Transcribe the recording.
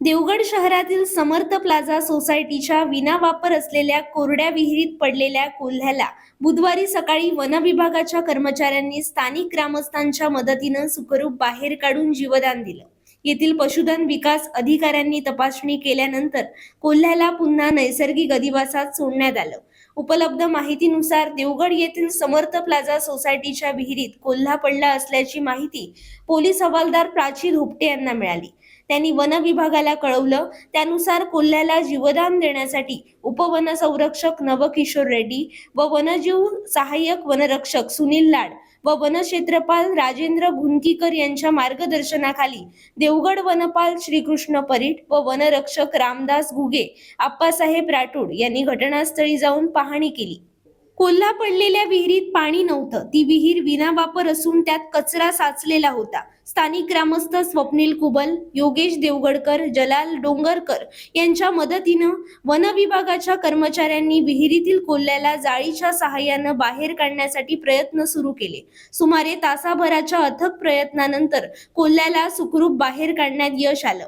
देवगड शहरातील समर्थ प्लाझा सोसायटीच्या विनावापर असलेल्या कोरड्या विहिरीत पडलेल्या कोल्ह्याला बुधवारी सकाळी वन विभागाच्या कर्मचाऱ्यांनी स्थानिक ग्रामस्थांच्या मदतीनं सुखरूप बाहेर काढून जीवदान दिलं. येथील पशुधन विकास अधिकाऱ्यांनी तपासणी केल्यानंतर कोल्ह्याला पुन्हा नैसर्गिक अधिवासात सोडण्यात आलं. उपलब्ध माहितीनुसार देवगड येथील समर्थ प्लाझा सोसायटीच्या विहिरीत कोल्हा पडला असल्याची माहिती पोलीस हवालदार प्राची धोपटे यांना मिळाली. त्यांनी वन विभागाला कळवलं. त्यानुसार कोल्ह्याला जीवदान देण्यासाठी उपवन संरक्षक नवकिशोर रेड्डी व वनजीव सहाय्यक वनरक्षक सुनील लाड व वनक्षेत्रपाल राजेंद्र घुनकीकर यांच्या मार्गदर्शनाखाली देवगड वनपाल श्रीकृष्ण परीट व वनरक्षक रामदास घुगे आप्पासाहेब राठोड यांनी घटनास्थळी जाऊन पाहणी केली. कोल्हा पडलेल्या विहिरीत पाणी नव्हतं. ती विहीर विनावापर असून त्यात कचरा साचलेला होता. स्थानिक ग्रामस्थ स्वप्नील कुबल योगेश देवगडकर जलाल डोंगरकर यांच्या मदतीनं वन विभागाच्या कर्मचाऱ्यांनी विहिरीतील कोल्ह्याला जाळीच्या सहाय्यानं बाहेर काढण्यासाठी प्रयत्न सुरू केले. सुमारे तासाभराच्या अथक प्रयत्नानंतर कोल्ह्याला सुखरूप बाहेर काढण्यात यश आलं.